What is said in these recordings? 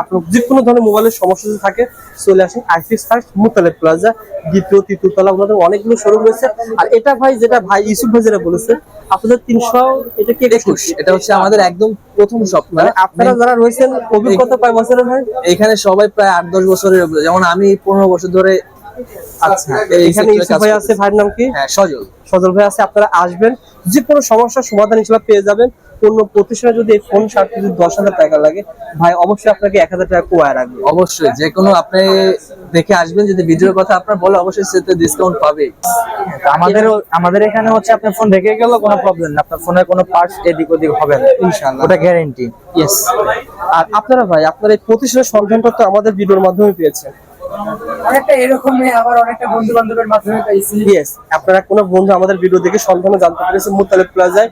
আপনার যে কোনো ধরনের মোবাইলের সমস্যা যদি থাকে চলে আসেন আইফিক্স ফার্স্ট মুতালেব প্লাজা দ্বিতীয় তৃতীয় তলা ওনাদের অনেকগুলো শোরুম রয়েছে। আর এটা ভাই যেটা ভাই ইউসুফ ভাই যেটা বলেছে আপনাদের তিনশো এটা কি একুশ? এটা হচ্ছে আমাদের একদম প্রথম শপ মানে আপনারা যারা রয়েছেন অভিজ্ঞতা কয় বছরের ভাই? এখানে সবাই প্রায় আট দশ বছরের যেমন আমি পনেরো বছর ধরে আচ্ছা এখানে ইউসুফ ভাই আছে ভাইয়ের নাম কি? হ্যাঁ সজল। সজল ভাই আছে আপনারা আসবেন। যে কোনো সমস্যার সমাধান হিসেবে পেয়ে যাবেন। অন্য প্রতিষ্ঠানে যদি ফোন সারতে যদি দশ হাজার টাকা লাগে ভাই অবশ্যই আপনাকে এক হাজার টাকা কোয়া রাখবে। অবশ্যই যে কোনো আপনি দেখে আসবেন যদি ভিডিওর কথা আপনার বলে অবশ্যই সেতে ডিসকাউন্ট পাবে আমাদের আমাদের এখানে হচ্ছে আপনার ফোন রেখে গেল কোনো প্রবলেম না। আপনার ফোনের কোনো পার্টস এদিক ওদিক হবে না। ইনশাআল্লাহ। ওটা গ্যারেন্টি ইয়েস আর আপনারা ভাই আপনার এই প্রতিষ্ঠানের সন্ধানটা তো আমাদের ভিডিওর মাধ্যমে পেয়েছেন। অনেকটা এরকমই আবার অনেকটা বন্ধু বান্ধবের মাধ্যমে পাইছি ইয়েস আপনারা কোনো বন্ধু আমাদের ভিডিও দেখে সন্ধানে জানতে মুতালেব প্লাজায়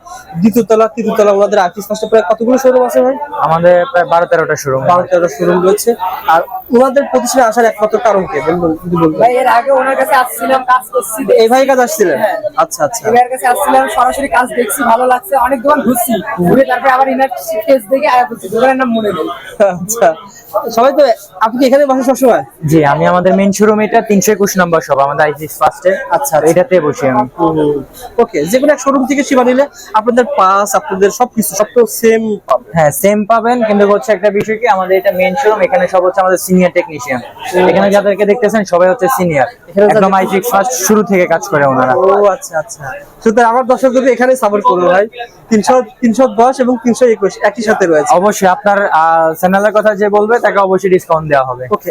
আর্টিস্ট প্রায় কতগুলো শোরুম আছে ভাই? আমাদের প্রায় বারো তেরোটা শুরু বারো তেরোটা শোরুম রয়েছে। আর ওনাদের প্রতিষ্ঠানে আসার একমাত্র কারণ কি? বলবেন ভাই এর আগে ওনার কাছে আসছিলাম কাজ করছি এই ভাই কাজ আসছিলেন? হ্যাঁ। আচ্ছা আচ্ছা। এবার কাছে আসছিলাম সরাসরি কাজ দেখছি ভালো লাগছে অনেক দোকান ঘুরছি। ঘুরে তারপরে আবার ইনার পেজ দেখে আয়া করছি। দোকানের নাম মনে নেই। আচ্ছা। সবাই তো আপনি এখানে বসে সবসময়? জি আমি আমাদের মেন শোরুম এটা তিনশো একুশ নম্বর সব আমাদের আইসিস ফার্স্টে আচ্ছা, এটাতে বসি আমি ওকে যে কোনো এক শোরুম থেকে সেবা নিলে আপনাদের পাস আপনাদের সবকিছু সব তো সেম হ্যাঁ সেম পাবেন কিন্তু হচ্ছে একটা বিষয় কি আমাদের এটা মেন শোরুম এখানে সব হচ্ছে আমাদের সিনিয়র টেকনিশিয়ান এখানে যাদেরকে দেখতেছেন সবাই হচ্ছে সিনিয়র একদম আইসিক্স ফার্স্ট শুরু থেকে কাজ করে ওনারা ও আচ্ছা আচ্ছা সুতরাং আমার দর্শক যদি এখানে সাপোর্ট করবে ভাই তিনশো তিনশো দশ এবং তিনশো একুশ একই সাথে রয়েছে অবশ্যই আপনার চ্যানেলের কথা যে বলবে তাকে অবশ্যই ডিসকাউন্ট দেওয়া হবে ওকে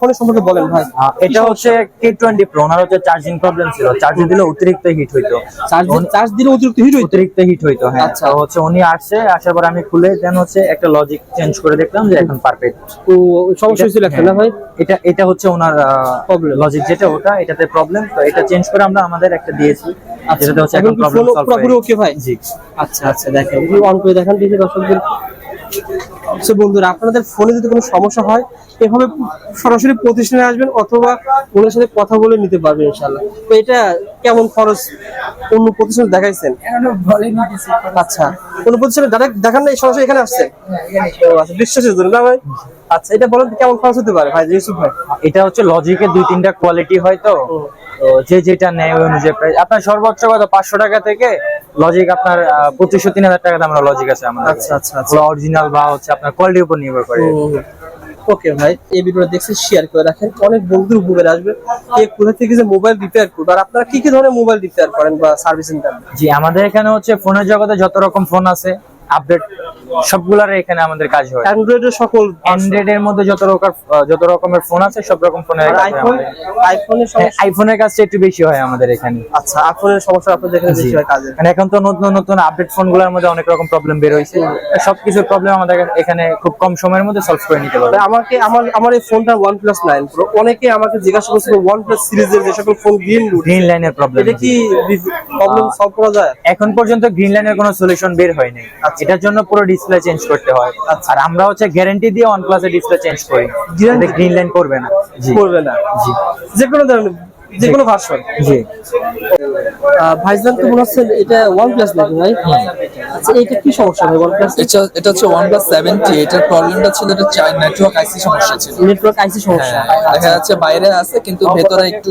ফোনের সম্পর্কে বলেন ভাই এটা হচ্ছে কে টোয়েন্টি প্রো ওনার হচ্ছে চার্জিং প্রবলেম ছিল। চার্জ দিলে অতিরিক্ত হিট হইতো। চার্জ দিলে অতিরিক্ত হিট হইতো? অতিরিক্ত হিট হইতো হ্যাঁ। আচ্ছা। আচ্ছা হচ্ছে উনি আসছে আসার পর আমি খুলে দেন হচ্ছে একটা লজিক চেঞ্জ করে দেখলাম যে এখন পারফেক্ট ও সমস্যা হয়েছিল একটা না ভাই? এটা এটা হচ্ছে ওনার Problem. লজিক যেটা ওটা এটাতে প্রবলেম তো এটা চেঞ্জ করে আমরা আমাদের একটা দিয়েছি। যেটাতে হচ্ছে এখন এখন প্রবলেম সলভ পুরোপুরি ওকে ভাই? জি। আচ্ছা আচ্ছা দেখেন। অন করে দেখেন দেখি দর্শকদের। সো বন্ধুরা আপনাদের ফোনে যদি কোনো সমস্যা হয় এভাবে সরাসরি প্রতিষ্ঠানে আসবেন অথবা ওনার সাথে কথা বলে নিতে পারবেন ইনশাল্লাহ তো এটা কেমন খরচ? অন্য প্রতিষ্ঠানে দেখাইছেন? আচ্ছা কোন প্রতিষ্ঠানে ডাইরেক্ট দেখান নাই সরাসরি এখানে আসছে? হ্যাঁ, আচ্ছা বিশ্বাসের জন্য না ভাই? আচ্ছা এটা বলেন কেমন খরচ হতে পারে ভাই ইউসুফ ভাই? এটা হচ্ছে লজিকের দুই তিনটা কোয়ালিটি হয় তো। তো যে যেটা নেয় ওই অনুযায়ী প্রাইস আপনার সর্বোচ্চ কত? পাঁচশো টাকা থেকে লজিক আপনার পঁচিশশো তিন হাজার টাকা দাম লজিক আছে আমাদের। আচ্ছা, আচ্ছা, আচ্ছা। অরিজিনাল বা হচ্ছে আপনার কোয়ালিটির উপর নির্ভর করে। ওকে ভাই এই ভিডিওটা দেখছেন শেয়ার করে রাখেন। অনেক বন্ধুর উপকারে আসবে। কে কোথা থেকে যে মোবাইল রিপেয়ার করবে আর আপনারা কি কি ধরনের মোবাইল রিপেয়ার করেন বা সার্ভিসিং দেন জি আমাদের এখানে হচ্ছে ফোনের জগতে যত রকম ফোন আছে আপডেট সবগুলার এখানে আমাদের কাজ হয়। অ্যান্ড্রয়েডের সকল অ্যান্ড্রয়েড এর মধ্যে যত রকম যত রকমের ফোন আছে সব রকম ফোনের আইফোন আইফোনের সমস্যা আইফোনের কাজটা একটু বেশি হয় আমাদের এখানে। আচ্ছা আইফোনের সমস্যা আপনাদের এখানে বেশি হয় কাজে মানে এখন তো নতুন নতুন আপডেট ফোনগুলোর মধ্যে অনেক রকম প্রবলেম বের হয়েছে সবকিছুর প্রবলেম আমাদের এখানে খুব কম সময়ের মধ্যে সলভ করে নিতে পারবে। আমাকে আমার আমার এই ফোনটা প্লাস নাইন প্রো অনেকে আমাকে জিজ্ঞাসা করছিল প্লাস সিরিজের যে সকল ফোন গ্রিন গ্রিন লাইনের প্রবলেম এটা কি প্রবলেম সলভ করা যায়? এখন পর্যন্ত গ্রিন লাইনের কোনো সলিউশন বের হয়নি আচ্ছা। এটার জন্য পুরো ডিসপ্লে চেঞ্জ করতে হয়। আর আমরা হচ্ছে গ্যারান্টি দিয়ে ওয়ানপ্লাস এর ডিসপ্লে চেঞ্জ করি? গ্রিন লাইন করবে না। করবে না। জি। যে কোনো ধরনের যে কোনো ভার্সন জি। ভাইজান তো মনে হচ্ছে এটা ওয়ান নাকি ভাই? আচ্ছা এটা কি সমস্যা ভাই ওয়ান এটা এটা হচ্ছে ওয়ান প্লাস সেভেন্টি এটার প্রবলেমটা ছিল এটা নেটওয়ার্ক আইসি সমস্যা ছিল। নেটওয়ার্ক আইসি সমস্যা। হ্যাঁ, দেখা যাচ্ছে বাইরে আছে কিন্তু ভেতরে একটু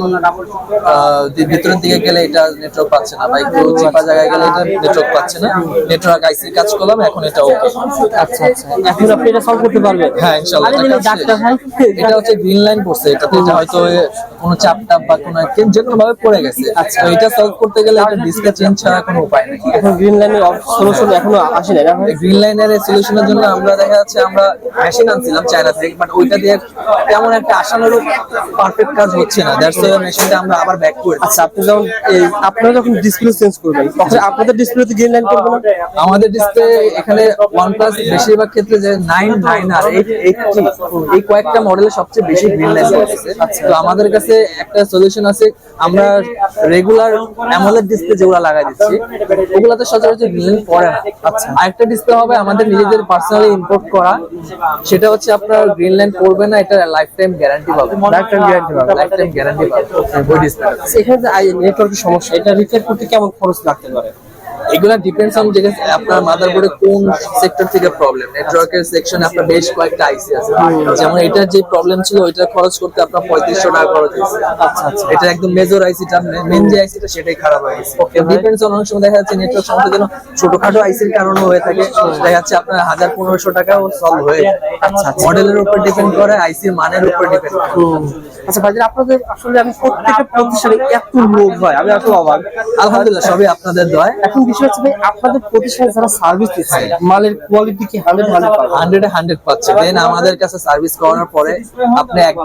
ভেতরের দিকে গেলে এটা নেটওয়ার্ক পাচ্ছে না বা একটু চিপা জায়গায় গেলে এটা নেটওয়ার্ক পাচ্ছে না। নেটওয়ার্ক আইসি কাজ করলাম এখন এটা ওকে আচ্ছা আচ্ছা। এখন আপনি এটা সলভ করতে পারবেন। হ্যাঁ ইনশাআল্লাহ ডাক্তার ভাই এটা হচ্ছে গ্রিন লাইন পড়ছে এটাতে হয়তো কোনো চাপ টাপ বা কোনো যে কোনো ভাবে পড়ে গেছে। আচ্ছা এটা সলভ করতে গেলে ডিসপ্লে চেঞ্জ ছাড়া কোনো উপায় নেই। এখন গ্রিন লাইনের সলিউশন এখনও আসে না গ্রিন লাইনের সলিউশনের জন্য আমরা দেখা যাচ্ছে আমরা মেশিন আনছিলাম চায়না থেকে বাট ওইটা দিয়ে তেমন একটা আশানুরূপ পারফেক্ট কাজ হচ্ছে না। দ্যাটস ওয়াই মেশিনটা আমরা আবার ব্যাক করে আচ্ছা আপনি যখন আপনারা যখন ডিসপ্লে চেঞ্জ করবেন তখন আপনাদের ডিসপ্লেতে গ্রিন লাইন করবে না? আমাদের ডিসপ্লে এখানে OnePlus বেশিরভাগ ক্ষেত্রে যে নাইন নাইন আর এইট এইটটি এই কয়েকটা মডেলের সবচেয়ে বেশি গ্রিন লাইন পাচ্ছে তো আমাদের কাছে একটা সলিউশন আছে আমরা রেগুলার অ্যামোলেড ডিসপ্লে যেগুলো লাগাই দিচ্ছি ওগুলাতে সচরাচর লাইন পড়ে না। আচ্ছা। আরেকটা ডিসপ্লে হবে আমাদের নিজেদের পার্সোনালি ইম্পোর্ট করা সেটা হচ্ছে আপনার গ্রিন লাইন পড়বে না এটা লাইফ টাইম গ্যারান্টি পাবে। লাইফ টাইম গ্যারান্টি পাবে। লাইফ টাইম গ্যারান্টি পাবে ওই ডিসপ্লে এখানে যে নেটওয়ার্কের সমস্যা এটা রিপেয়ার করতে কেমন খরচ লাগতে পারে? এগুলা ডিপেন্ডস অন যে আপনার মাদারবোর্ডে কোন সেক্টর থেকে প্রবলেম নেটওয়ার্কের সেকশনে আপনার বেশ কয়েকটা আইসি আছে। যেমন এটার যে প্রবলেম ছিল ওইটা খরচ করতে আপনার পঁয়ত্রিশশো টাকা খরচ হয়েছে। আচ্ছা আচ্ছা। এটা একদম মেজর আইসিটা মেন যে আইসিটা সেটাই খারাপ হয়ে গেছে। ডিপেন্ডস অন অনেক সময় দেখা যাচ্ছে নেটওয়ার্ক সমস্যা যেন ছোটখাটো আইসির কারণে হয়ে থাকে। দেখা যাচ্ছে আপনার হাজার পনেরোশো টাকাও সলভ হয়ে যায়। আচ্ছা মডেলের উপর ডিপেন্ড করে আইসির মানের উপর ডিপেন্ড করে। আচ্ছা ভাইজান আপনাদের আসলে আমি প্রত্যেকটা প্রতিষ্ঠানে এত লোক ভাই আমি অবাক। আলহামদুলিল্লাহ সবই আপনাদের দয়। এখন বিষয় হচ্ছে ভাই আপনাদের প্রতিষ্ঠানে যারা সার্ভিস দিচ্ছে মালের কোয়ালিটি কি হান্ড্রেড হান্ড্রেড হান্ড্রেড হান্ড্রেড পাচ্ছে। দেন আমাদের কাছে সার্ভিস করানোর পরে আপনি এক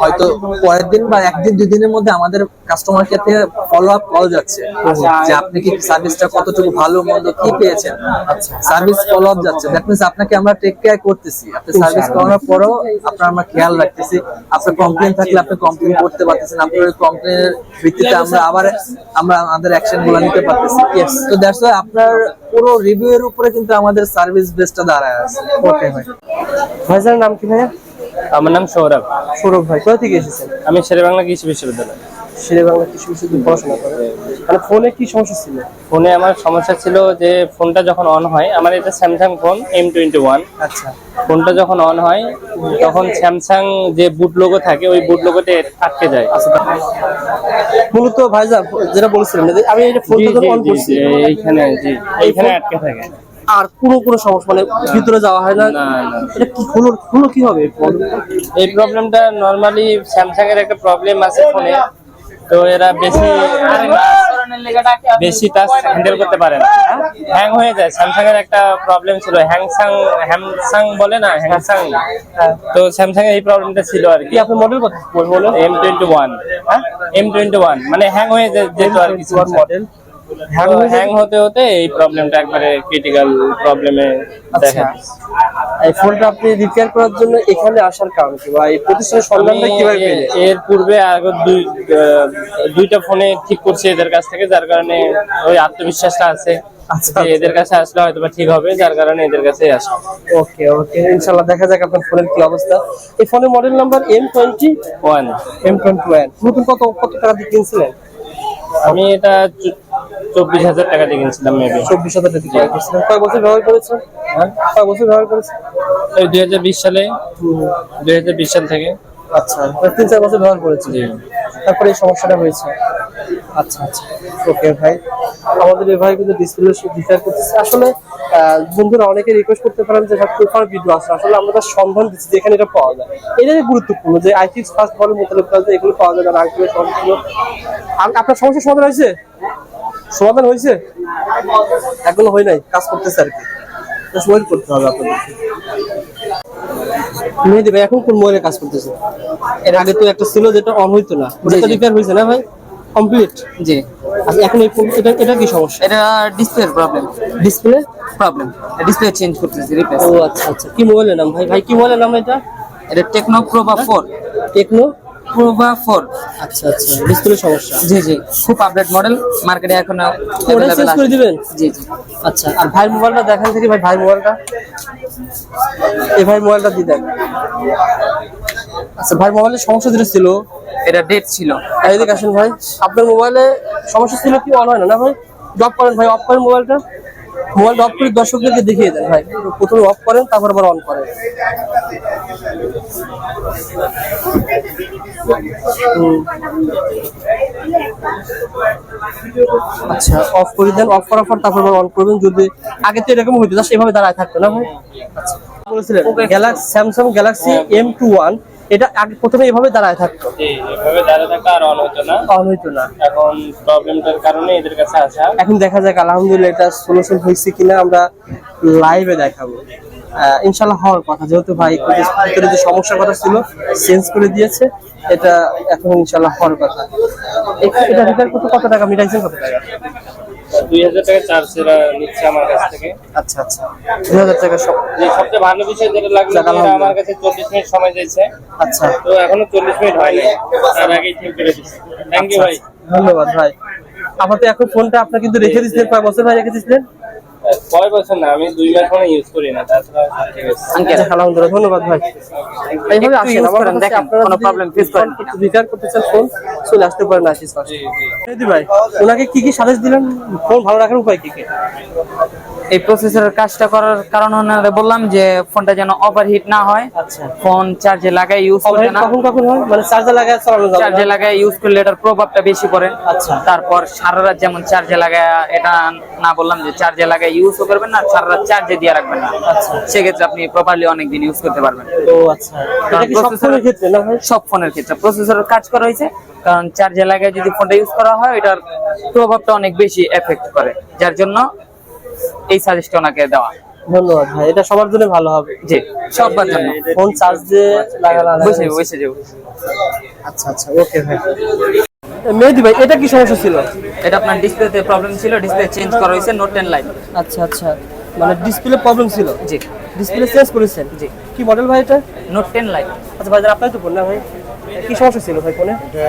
হয়তো পরের দিন বা একদিন দুই দিনের মধ্যে আমাদের কাস্টমার কেয়ার থেকে ফলো আপ কল যাচ্ছে। যে আপনি কি সার্ভিসটা কতটুকু ভালো মন্দ কি পেয়েছেন? সার্ভিস ফলো আপ যাচ্ছে। দ্যাট মিনস আপনাকে আমরা টেক কেয়ার করতেছি। আপনি সার্ভিস করানোর পরও আপনার আমরা খেয়াল রাখতেছি। আপনার কমপ্লেন থাকলে আপনি কমপ্লেন করতে পারতেছেন আপনার ওই কমপ্লেনের ভিত্তিতে আমরা আবার আমরা আমাদের অ্যাকশনগুলো নিতে পারতেছি। তো দ্যাটস ওয়াই আপনার পুরো রিভিউ এর উপরে কিন্তু আমাদের সার্ভিস বেসটা দাঁড়ায় আছে। ওকে ভাই। ভাইজার নাম কি ভাইয়া? আমার নাম সৌরভ। সৌরভ ভাই কোথা থেকে এসেছেন? আমি শেরে বাংলা কৃষি বিশ্ববিদ্যালয়। শেরে বাংলা কৃষি বিশ্ববিদ্যালয়ে পড়াশোনা করেন মানে ফোনে কি সমস্যা ছিল? ফোনে আমার সমস্যা ছিল যে ফোনটা যখন অন হয় আমার এটা Samsung phone M twenty one আচ্ছা। ফোনটা যখন অন হয় তখন স্যামসাং যে বুট লোগো থাকে ওই বুট লোগোতে আটকে যায়। মূলত ভাইজান যেটা বলেছিলেন যে আমি যে ফোনটা অন করছি এইখানে জি এইখানে আটকে থাকে। আর কোনো কোনো সমস্যা মানে ভিতরে যাওয়া হয় না। এটা কি হলো হলো কি হবে এই প্রবলেমটা নর্মালি স্যামসাং এর একটা প্রবলেম আছে ফোনে তো এরা বেশি বেশি টাচ হ্যান্ডেল করতে পারে না। হ্যাং? হয়ে যায়। স্যামসাং এর একটা প্রবলেম ছিল। হ্যাংসাং হ্যামসাং বলে না? হ্যাংসাং তো স্যামসাং এর এই প্রবলেমটা ছিল আর কি। আপনি মডেল কথা বলব M twenty one M twenty one মানে হ্যাং হয়ে যে- যেত আর কি মডেল হ্যাং হতে হতে এই প্রবলেমটা একবারে ক্রিটিক্যাল প্রবলেমে দেখা এই ফোনটা আপনি রিপেয়ার করার জন্য এখানে আসার কারণ কি? বা এই প্রতিষ্ঠানের সন্ধানটা কীভাবে পেলেন? এর পূর্বে আগে দুই দুইটা ফোনে ঠিক করছি এদের কাছ থেকে যার কারণে ওই আত্মবিশ্বাসটা আছে আচ্ছা, এদের কাছে আসলে হয়তো ঠিক হবে যার কারণে এদের কাছে আসা ওকে ওকে ইনশাআল্লাহ দেখা যাক আপনার ফোনের কি অবস্থা। এই ফোনের model number M twenty one M twenty one নতুন কত কত টাকা দিয়ে কিনছিলেন? আমি এটা চব্বিশ হাজার টাকা দিয়ে কিনছিলাম মেবি চব্বিশ হাজার টাকা দিয়ে ক্রয় করছিলেন কয় বছর ব্যবহার করেছেন? হ্যাঁ? কয় বছর ব্যবহার করেছেন? ওই দুই হাজার বিশ সালে দুই হাজার বিশ সাল থেকে। আচ্ছা প্রায় তিন চার বছর ব্যবহার করেছেন। তারপরে এই সমস্যাটা হয়েছে। আচ্ছা আচ্ছা। ওকে ভাই। আমাদের এই ভাই কিন্তু ডিসপ্লে রিপেয়ার করতেছে। আসলে বন্ধুরা অনেকে রিকোয়েস্ট করতে পারেন যে ভাই প্রপার ভিডিও আছে। আসলে আমরা তার সন্ধান দিচ্ছি যে এখানে এটা পাওয়া যায়। এটাই গুরুত্বপূর্ণ যে আইফিক্স ফার্স্ট বলে মোতালেব কাজ এগুলো পাওয়া যায় না আঙ্কেলের সমস্যা আপনার সমস্যার সমাধান হয়েছে? সমাধান হয়েছে? এখনও হয় নাই কাজ করতেছে আর কি। করতে হবে আপনাদেরকে মেহেদি ভাই এখন কোন মোবাইলে কাজ করতেছে? এর আগে তো একটা ছিল যেটা অন হইতো না। ওটা তো রিপেয়ার হয়েছে না ভাই? কমপ্লিট জি। আচ্ছা এখন এই এটা এটা কি সমস্যা? এটা ডিসপ্লের problem display problem display change করতেছি রিপ্লেস ও আচ্ছা আচ্ছা। কি মোবাইলের নাম ভাই? ভাই কি মোবাইলের নাম এটা? এটা Tecno Pova four Tecno Pova four আচ্ছা আচ্ছা ডিসপ্লে সমস্যা। জি জি খুব আপডেট মডেল মার্কেটে এখন ওটা করে দিবেন? জি জি। আচ্ছা আর ভাই মোবাইলটা দেখান থেকে ভাই ভাই মোবাইলটা। এই ভাই মোবাইলটা দিয়ে দেন। আচ্ছা ভাই মোবাইলের সমস্যা যেটা ছিল। এটা ডেট ছিল। এই দিকে আসেন ভাই আপনার মোবাইলে সমস্যা ছিল কি অন হয় না না ভাই? ড্রপ করেন ভাই অফ করেন মোবাইলটা। মোবাইল অফ করে দর্শকদেরকে দেখিয়ে দেন ভাই। প্রথমে অফ করেন তারপর আবার অন করেন। আচ্ছা অফ করে দেন অফ করার পর তারপর আবার অন করবেন। যদি আগে তো এরকম হইতো জাস্ট এভাবে দাঁড়ায় থাকতো না ভাই? আচ্ছা। বলেছিলেন Galaxy Samsung Galaxy M two one এটা আগে প্রথমে এভাবে দাঁড়ায় থাকতো। এভাবে দাঁড়িয়ে থাকা আর অন হতো না অন হইতো না। এখন প্রবলেমটার কারণে এদের কাছে আসা। এখন দেখা যাক আলহামদুলিল্লাহ এটা সলিউশন হয়েছে কিনা আমরা লাইভে দেখাবো। ইনশাল্লাহ হওয়ার কথা। যেহেতু ভাই ভিতরে যে সমস্যার কথা ছিল চেঞ্জ করে দিয়েছে এটা এখন ইনশাল্লাহ হওয়ার কথা। এটা রিপেয়ার করতে কত টাকা? মিটাইছেন কত টাকা? দুই হাজার টাকা চার্জ এরা নিচ্ছে আমার কাছ থেকে। আচ্ছা আচ্ছা। দুই হাজার টাকা সব সবচেয়ে ভালো বিষয় যেটা লাগল আলহামদুলিল্লাহ। আমার কাছে চল্লিশ মিনিট সময় চাইছে। আচ্ছা। তো এখনও চল্লিশ মিনিট হয়নি তার আগেই ঠিক করে দিচ্ছে। থ্যাংক ইউ ভাই। ধন্যবাদ ভাই। আপাতত এখন ফোনটা আপনার কিন্তু রেখে দিচ্ছিলেন কয় বছর ভাই রেখে দিচ্ছিলেন কয় বছর না আমি দুই মাস মানে ইউজ করি না তাছাড়া ঠিক আছে আঙ্কেল আলহামদুলিল্লাহ ধন্যবাদ ভাই। এইভাবে আসেন আমার কাছে দেখেন, আপনারা কোনো problem করেন। করতে চান ফোন চলে আসতে পারেন আশিস পাশে দিদি ভাই ওনাকে কি কি সাজেস্ট দিলেন? ফোন ভালো রাখার উপায় কি কি? এই প্রসেসরের কাজটা করার কারণ ওনারা বললাম যে ফোনটা যেন ওভারহিট না হয়। আচ্ছা। ফোন চার্জে লাগাই ইউজ করতে না। কখন কখন হয়? মানে চার্জার লাগায় চালানো যাবে চার্জে না? লাগাই ইউজ করলে এটার প্রভাবটা বেশি পড়ে। আচ্ছা। তারপর সারা রাত যেমন চার্জে লাগায় এটা না বললাম যে চার্জে লাগাই ইউজও করবেন না সারা রাত চার্জে দিয়ে রাখবেন না। আচ্ছা। সেক্ষেত্রে আপনি প্রপারলি অনেকদিন ইউজ করতে পারবেন। ও আচ্ছা। সব ফোনের ক্ষেত্রে না সব ফোনের ক্ষেত্রে। প্রসেসরের কাজ করা হয়েছে কারণ চার্জে লাগায় যদি ফোনটা ইউজ করা হয় এটার প্রভাবটা অনেক বেশি এফেক্ট করে। যার জন্য এই সাজেস্ট ওনাকে দেওয়া। ধন্যবাদ ভাই এটা সবার জন্য ভালো হবে। জি সবার জন্য। ফোন চার্জ দিয়ে লাগানো বসে বসে যাব। আচ্ছা আচ্ছা ওকে ভাই। মেহেদি ভাই এটা কি সমস্যা ছিল? এটা আপনার ডিসপ্লেতে প্রবলেম ছিল ডিসপ্লে চেঞ্জ করা হয়েছে নোট টেন লাইট আচ্ছা আচ্ছা। মানে ডিসপ্লে প্রবলেম ছিল? জি। ডিসপ্লে চেঞ্জ করেছেন? জি। কি মডেল ভাই এটা? নোট টেন লাইট আচ্ছা ভাই আপনার তো বললেন ভাই। কি সমস্যা ছিল ভাই ফোনে? এটা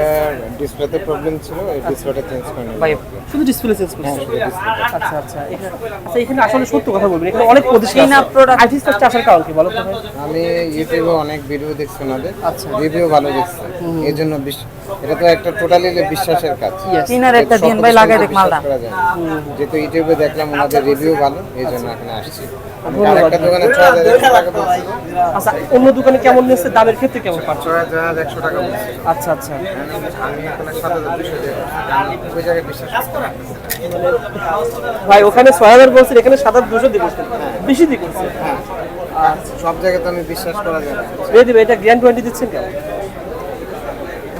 ডিসপ্লেতে প্রবলেম ছিল এই ডিসপ্লেটা চেঞ্জ করে। ভাই শুধু ডিসপ্লে চেঞ্জ করছেন আচ্ছা আচ্ছা আচ্ছা এখানে আসলে সত্য কথা বলবেন এখানে অনেক প্রতিষ্ঠান সেক্টর আসার কারণ কি বলো ভাই? আমি ইউটিউবে অনেক ভিডিও দেখছি ওনাদের আচ্ছা। রিভিউ ভালো দেখছি। এই জন্য এটা তো একটা টোটালি বিশ্বাসের কাজ। তিনার একটা দিন ভাই লাগাই দেখ মালটা। করা না। যেহেতু ইউটিউবে দেখলাম ওনাদের রিভিউ ভালো এই জন্য এখানে আসছি। বলছিল আচ্ছা অন্য দোকানে কেমন নিচ্ছে? দামের ক্ষেত্রে কেমন পাচ্ছ? আচ্ছা আচ্ছা। ভাই ওখানে ছয় হাজার বলছেন এখানে সাত হাজার দুশো দিয়ে বলছেন। বেশি দিয়ে করছে আচ্ছা সব জায়গায় তো আমি বিশ্বাস করা যায় ভাই এটা গ্র্যান্ড ওয়ারেন্টি দিচ্ছেন কেমন?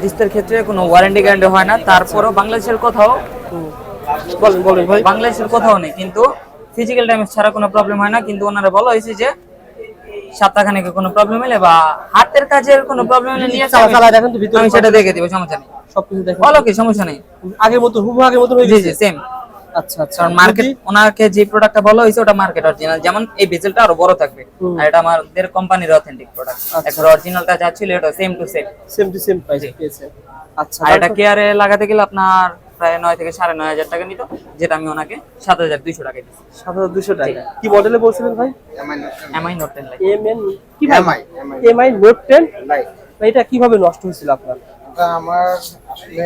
ডিসপ্লের ক্ষেত্রে কোনো ওয়ারেন্টি গ্যারান্টি হয় না। তারপরও বাংলাদেশের কোথাও বলেন বলেন ভাই। বাংলাদেশের কোথাও নেই। কিন্তু ফিজিক্যাল ড্যামেজ ছাড়া কোনো প্রবলেম হয় না কিন্তু ওনারা বলা হয়েছে যে সপ্তাহখানেকে কোনো প্রবলেম হলে বা হাতের কাজের কোনো প্রবলেম হলে নিয়ে আসে, চালা- চালা দেখেন তো ভিতরে আমি সেটা দেখে দিব সমস্যা নেই। সবকিছু দেখেন। বলো কি সমস্যা নেই। আগের মতো হুবহু আগের মতো হয়ে গেছে। জি সেম আচ্ছা আচ্ছা। কারণ মার্কেট ওনাকে যে প্রোডাক্টটা বলা হয়েছে ওটা মার্কেট অরিজিনাল যেমন এই বেজেলটা আরও বড় থাকবে। আর এটা আমাদের কোম্পানির অথেন্টিক প্রোডাক্ট এখন অরিজিনালটা যা ছিল এটা same to same same to same price পেয়েছে। আচ্ছা আর এটা কেয়ারে লাগাতে গেলে আপনার প্রায় নয় থেকে সাড়ে নয় হাজার টাকা নিত যেটা আমি ওনাকে সাত হাজার দুইশো টাকা দিচ্ছি সাত হাজার দুশো টাকা। কি মডেলে বলছিলেন ভাই? MI Note ten Lite M N কি ভাই MI, M I Note ten. এটা কীভাবে নষ্ট হয়েছিল আপনার? আমার আসলে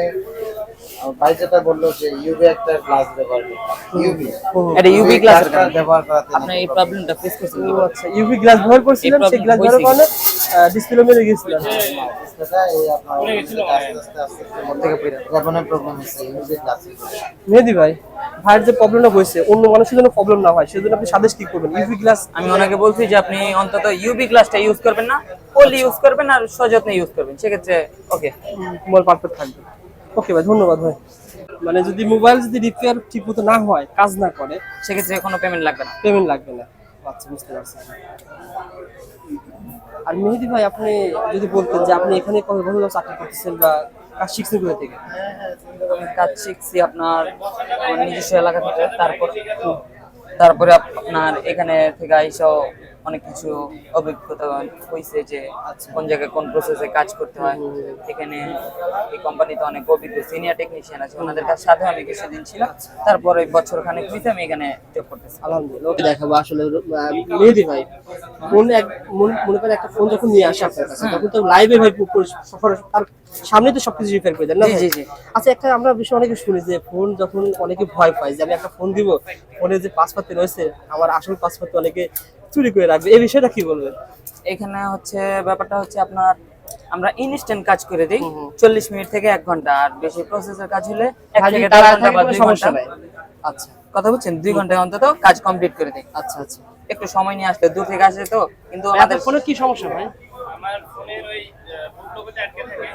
আমার ভাই যেটা বলল যে ইউভি একটা গ্লাস ব্যবহার করতে ইউভি এটা glass ব্যবহার করাতে আপনার এই প্রবলেমটা ফেস করছেন ও আচ্ছা গ্লাস ব্যবহার করছিলেন? সেই গ্লাস ব্যবহার করলে ডিসপ্লে মেরে গিয়েছিল। ডিসপ্লেটা এই আপনার আস্তে আস্তে আস্তে মধ্যে থেকে পড়ে লেবনের প্রবলেম হচ্ছে ইউভি গ্লাস মেহেদি ভাই ভাইয়ের যে প্রবলেমটা হয়েছে অন্য মানুষের জন্য প্রবলেম না হয় সেজন্য আপনি সাজেস্ট কি করবেন। ইউভি গ্লাস আমি ওনাকে বলছি যে আপনি অন্তত ইউবি গ্লাসটা ইউজ করবেন না। ওলি ইউজ করবেন আর সযত্নে ইউজ করবেন। সেক্ষেত্রে ওকে মোবাইল পারফেক্ট থাকবে। ওকে ভাই ধন্যবাদ ভাই। মানে যদি মোবাইল যদি রিপেয়ার ঠিক মতো না হয় কাজ না করে সেক্ষেত্রে কোনো পেমেন্ট লাগবে না। পেমেন্ট লাগবে না। আচ্ছা বুঝতে পারছি। আর মেহেদি ভাই আপনি যদি বলতেন যে আপনি এখানে কত বছর চাকরি করতেছেন বা কাজ শিখছেন কোথা থেকে? আমি কাজ শিখছি আপনার আমার নিজস্ব এলাকা থেকে তারপর তারপরে আপনার এখানে থেকে আইসাও অনেক কিছু অভিজ্ঞতা হয়েছে যে কোন জায়গায় কোন প্রসেসে কাজ করতে হয়। এখানে এই কোম্পানিতে অনেক অভিজ্ঞ সিনিয়র টেকনিশিয়ান আছে ওনাদের কাছে সাথে আমি কিছুদিন ছিলাম। তারপরে বছর খানেক হয়েছে আমি এখানে জব করতেছি। আলহামদুলিল্লাহ দেখাবো আসলে মেহেদি ভাই ফোন এক মনে করেন একটা ফোন যখন নিয়ে আসে আপনার কাছে তখন তো লাইভে ভাই তার সামনে তো সবকিছু রিপেয়ার করে দেন না জি, জি। আচ্ছা একটা আমরা বিষয় অনেকে শুনি যে ফোন যখন অনেকে ভয় পায় যে আমি একটা ফোন দিব ফোনে যে পাসপাতি রয়েছে আমার আসল পাসপাতি অনেকে চুরি করে রাখবে। এই বিষয়টা কি বলবেন? এখানে হচ্ছে ব্যাপারটা হচ্ছে আপনার আমরা ইনস্ট্যান্ট কাজ করে দিই। চল্লিশ মিনিট থেকে এক ঘণ্টা আর বেশি প্রসেসের কাজ হলে এক থেকে তারা দেড় ঘণ্টা বা দুই সমস্যা ঘণ্টা। নাই। আচ্ছা। কথা বলছেন? দুই ঘন্টায় অন্তত কাজ কমপ্লিট করে দিই। আচ্ছা আচ্ছা। একটু সময় নিয়ে আসতে দূর থেকে আসে তো কিন্তু আমাদের ফোনে কি সমস্যা ভাই? আমার ফোনের ওই বুকলোকতে আটকে থাকে।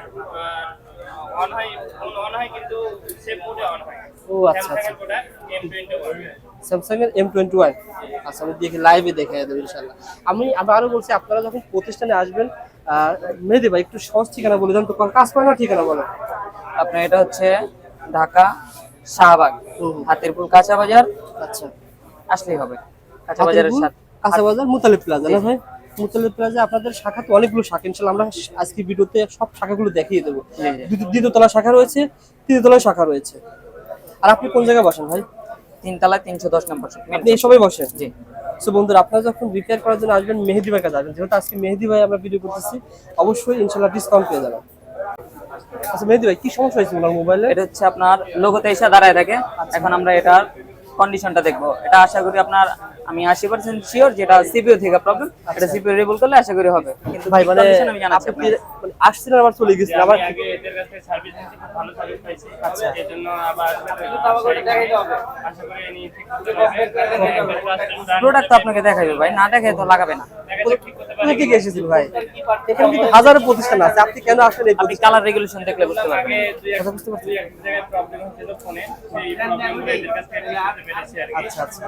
অন হয় ফোন অন হয় কিন্তু সেভ মোডে অন হয়। ও আচ্ছা আচ্ছা। স্যামসাং এর এম টোয়েন্টি ওয়ান আচ্ছা আমি দেখি লাইভে দেখে দেবো ইনশাল্লাহ আমি আমি আরও বলছি আপনারা যখন প্রতিষ্ঠানে আসবেন আহ, মেহেদি ভাই একটু সহজ ঠিকানা বলে দেন তো কাজ করে না ঠিকানা বলো আপনার এটা হচ্ছে ঢাকা শাহবাগ হুম। হাতিরপুল কাঁচা বাজার। আচ্ছা। আসলেই হবে। কাঁচা বাজারের সাথে। কাঁচা বাজার মুতালিব প্লাজা না ভাই? মুতালিব প্লাজা আপনাদের শাখা তো অনেকগুলো শাখা ইনশাল্লাহ আমরা আজকে ভিডিওতে সব শাখাগুলো দেখিয়ে দেবো। জি, জি। দ্বিতীয়- দ্বিতীয় তলা শাখা রয়েছে তৃতীয় তলায় শাখা রয়েছে। আর আপনি কোন জায়গায় বসেন ভাই? তিনতলায় তিনশো দশ নম্বর আপনি সবাই বসেন? জি। সো বন্ধুরা আপনারা যখন রিপেয়ার করার জন্য আসবেন মেহেদি ভাই কাছে আসবেন। যেহেতু আজকে মেহেদি ভাই আমরা ভিডিও করতেছি অবশ্যই ইনশাল্লাহ ডিসকাউন্ট পেয়ে যাবেন। আচ্ছা মেহেদি ভাই কি সমস্যা হয়েছে আপনার মোবাইলে এটা হচ্ছে আপনার লোগোতে এসে দাঁড়ায় থাকে। এখন আমরা এটার কন্ডিশনটা দেখব। এটা আশা করি আপনার আমি আশি পার্সেন্ট শিওর যেটা সিপিইউ থেকে প্রবলেম এটা সিপিইউ রিবল করলে আশা করি হবে। কিন্তু ভাই মানে আমি জানাচ্ছি আপনি। মানে আবার চলে গেছিলেন আবার আগে এদের কাছে সার্ভিস নিতে খুব ভালো সার্ভিস পাইছি। আচ্ছা। এই জন্য আবার আশা করি ইনি ঠিক প্রোডাক্ট তো আপনাকে দেখাবে ভাই না দেখে তো লাগাবে না। কোথা থেকে এসেছিল ভাই? এখানে কিন্তু হাজারো প্রতিষ্ঠান আছে। আপনি কেন এই আপনি কালার রেগুলেশন দেখলে বুঝতে পারবেন। আগে দুই এক বুঝতে পারছি এক জায়গায় প্রবলেম হচ্ছিল ফোনে সেই প্রবলেমগুলো এদের কাছ পেরেছি আর আচ্ছা আচ্ছা।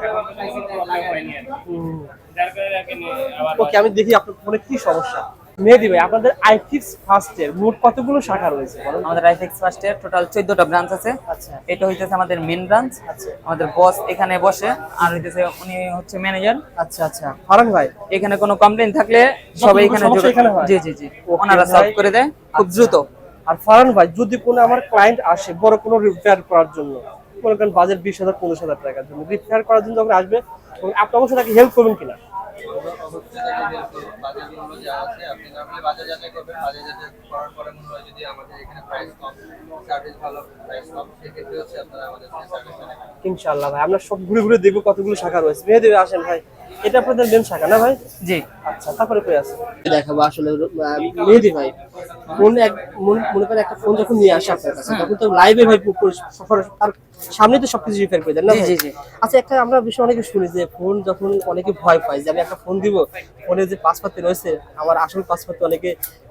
ওকে আমি দেখি আপনার ফোনে কি সমস্যা। মেহেদি ভাই আপনাদের আইফিক্স ফার্স্টের মোট কতগুলো শাখা রয়েছে বলেন? আমাদের আইফেক্স ফার্স্টের টোটাল চোদ্দটা ব্রাঞ্চ আছে। আচ্ছা। এটা হইতেছে আমাদের মেন ব্রাঞ্চ আমাদের বস এখানে বসে আর হইতেছে উনি হচ্ছে ম্যানেজার আচ্ছা আচ্ছা। ফারান ভাই? এখানে কোনো কমপ্লেইন থাকলে সবাই এখানে? জি জি জি। ওনারা সলভ করে দেয় খুব দ্রুত। আর ফারান ভাই যদি কোনো আমার ক্লায়েন্ট আসে বড় কোনো রিপেয়ার করার জন্য মনে করেন বাজেট বিশ হাজার পনেরো হাজার টাকার জন্য। রিপেয়ার করার জন্য যখন আসবে, তখন আপনি অবশ্যই তাকে হেল্প করবেন কিনা। ইনশাআল্লাহ ভাই, আমরা সব ঘুরে ঘুরে দেখব কতগুলো শাখা রয়েছে। মেয়েদের আসেন ভাই। এটা আপনাদের মেন শাখা না ভাই? জি। আচ্ছা তারপরে কই আছে? দেখাবো আসলে মেহেদি ভাই। ফোন এক মন- মনে করেন একটা ফোন যখন নিয়ে আসে আপনার কাছে তখন তো লাইভে ভাই তার সামনে তো সবকিছু রিপেয়ার করে দেন না জি, জি। আচ্ছা একটা আমরা বিষয় অনেকে শুনি যে ফোন যখন অনেকে ভয় পায় যে আমি একটা ফোন দিব ফোনে যে পাসপাতি রয়েছে আমার আসল পাসপাতি অনেকে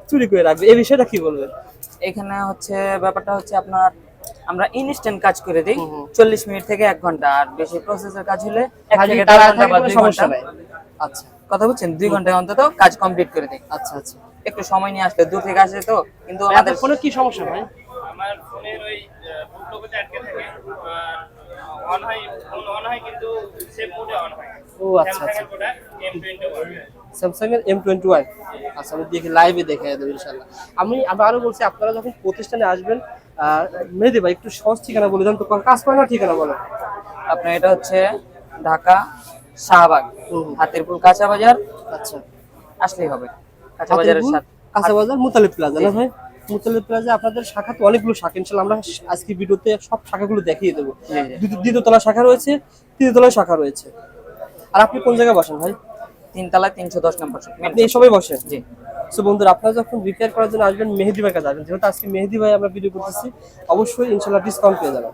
চুরি করে রাখবে। এই বিষয়টা কি বলবেন? এখানে হচ্ছে ব্যাপারটা হচ্ছে আপনার আমরা ইনস্ট্যান্ট কাজ করে দিই। চল্লিশ মিনিট থেকে এক ঘণ্টা আর বেশি প্রসেসের কাজ হলে এক থেকে দেড় ঘণ্টা বা দুই ঘণ্টা। আচ্ছা। কথা বলছেন? দুই ঘন্টায় অন্তত কাজ কমপ্লিট করে দিই। আচ্ছা আচ্ছা। একটু সময় নিয়ে আসতে দূর থেকে আসে তো কিন্তু আমাদের ফোনে কি সমস্যা ভাই? আমার ফোনের ওই বুকলোকোতে আটকে থাকে। অন হয় ফোন অন হয় কিন্তু সেভ মোডে অন হয়। ও আচ্ছা আচ্ছা। স্যামসাং এর এম টোয়েন্টি ওয়ান আচ্ছা আমি দেখি লাইভে দেখে দেবো ইনশাল্লাহ আমি আমি আরও বলছি আপনারা যখন প্রতিষ্ঠানে আসবেন মেহেদি ভাই একটু সহজ ঠিকানা বলে দেন তো কাজ করে না ঠিকানা বলো আপনার এটা হচ্ছে ঢাকা শাহবাগ। হাতিরপুল কাঁচা বাজার। আচ্ছা। আসলেই হবে। কাঁচা বাজারের সাথে। কাঁচা বাজার মুতালিব প্লাজা না ভাই? মুতালিব প্লাজা আপনাদের শাখা তো অনেকগুলো শাখা ইনশাল্লাহ আমরা আজকে ভিডিওতে সব শাখাগুলো দেখিয়ে দেবো। জি, জি। দ্বিতীয়- দ্বিতীয় শাখা রয়েছে তৃতীয় তলায় শাখা রয়েছে। আর আপনি কোন জায়গায় বসেন ভাই? তিনতলায় তিনশো দশ নম্বর আপনি এই সবাই বসেন? জি। সো বন্ধুরা, আপনারা যখন রিপেয়ার করার জন্য আসবেন, মেহেদি ভাইকে যাবেন যেহেতু আজকে মেহেদি ভাই আমরা ভিডিও করতেছি, অবশ্যই ইনশাল্লাহ ডিসকাউন্ট পেয়ে যাবেন।